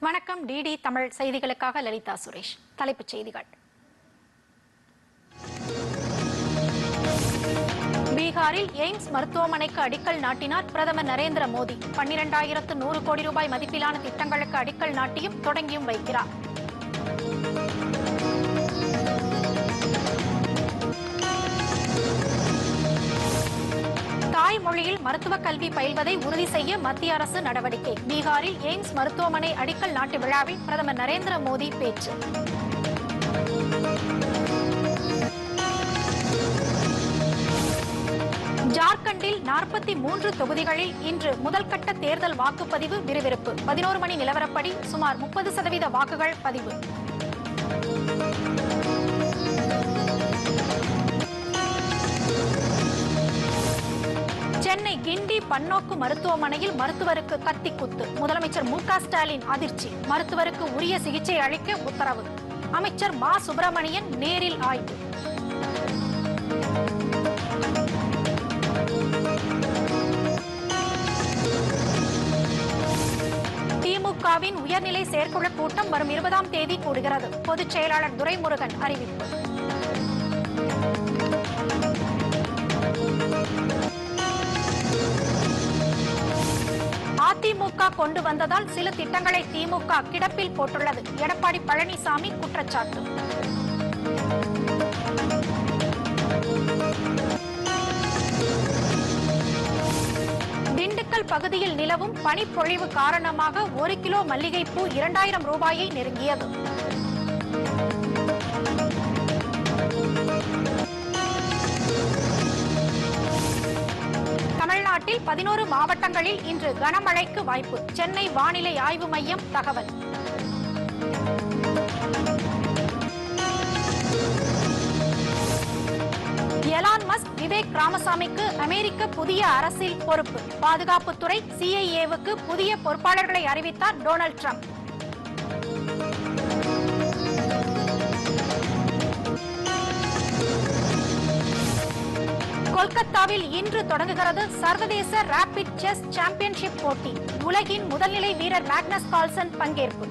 வணக்கம் டிடி தமிழ் செய்திகளுக்காக லலிதா சுரேஷ். தலைப்புச் செய்திகள். பீகாரில் எய்ம்ஸ் மருத்துவமனைக்கு அடிக்கல் நாட்டினார் பிரதமர் நரேந்திர மோடி. பன்னிரண்டாயிரத்து நூறு கோடி ரூபாய் மதிப்பிலான திட்டங்களுக்கு அடிக்கல் நாட்டியும் தொடங்கியும் வைக்கிறார். மொழியில் மருத்துவ கல்வி பயில்வதை உறுதி செய்ய மத்திய அரசு நடவடிக்கை. பீகாரில் எய்ம்ஸ் மருத்துவமனை அடிக்கல் நாட்டு விழாவில் பிரதமர் நரேந்திர மோடி பேச்சு. ஜார்க்கண்டில் நாற்பத்தி மூன்று தொகுதிகளில் இன்று முதல்கட்ட தேர்தல் வாக்குப்பதிவு விறுவிறுப்பு. பதினோரு மணி நிலவரப்படி சுமார் முப்பது சதவீத வாக்குகள் பதிவு. சென்னை கிண்டி பன்னோக்கு மருத்துவமனையில் மருத்துவருக்கு கத்தி குத்து. முதலமைச்சர் மு ஸ்டாலின் அதிர்ச்சி. மருத்துவருக்கு உரிய சிகிச்சை அளிக்க உத்தரவு. அமைச்சர் மா சுப்பிரமணியன் நேரில் ஆய்வு. திமுகவின் உயர்நிலை செயற்குழு கூட்டம் வரும் இருபதாம் தேதி கூடுகிறது. பொதுச் செயலாளர் துரைமுருகன் அறிவிப்பு. அதிமுக கொண்டு வந்ததால் சில திட்டங்களை திமுக கிடப்பில் போட்டுள்ளது. எடப்பாடி பழனிசாமி குற்றச்சாட்டு. திண்டுக்கல் பகுதியில் நிலவும் பனிப்பொழிவு காரணமாக ஒரு கிலோ மல்லிகைப்பூ இரண்டாயிரம் ரூபாயை நெருங்கியது. தமிழ்நாட்டில் பதினோரு மாவட்டங்களில் இன்று கனமழைக்கு வாய்ப்பு. சென்னை வானிலை ஆய்வு மையம் தகவல். எலான் மஸ்க் விவேக் ராமசாமிக்கு அமெரிக்க புதிய அரசியல் பொறுப்பு. பாதுகாப்புத்துறை சிஐஏவுக்கு புதிய பொறுப்பாளர்களை அறிவித்தார் டொனால்டு ட்ரம்ப். கொல்கத்தாவில் இன்று தொடங்குகிறது சர்வதேச ராபிட் செஸ் சாம்பியன்ஷிப் போட்டி. உலகின் முதல்நிலை வீரர் மேக்னஸ் கால்சன் பங்கேற்பு.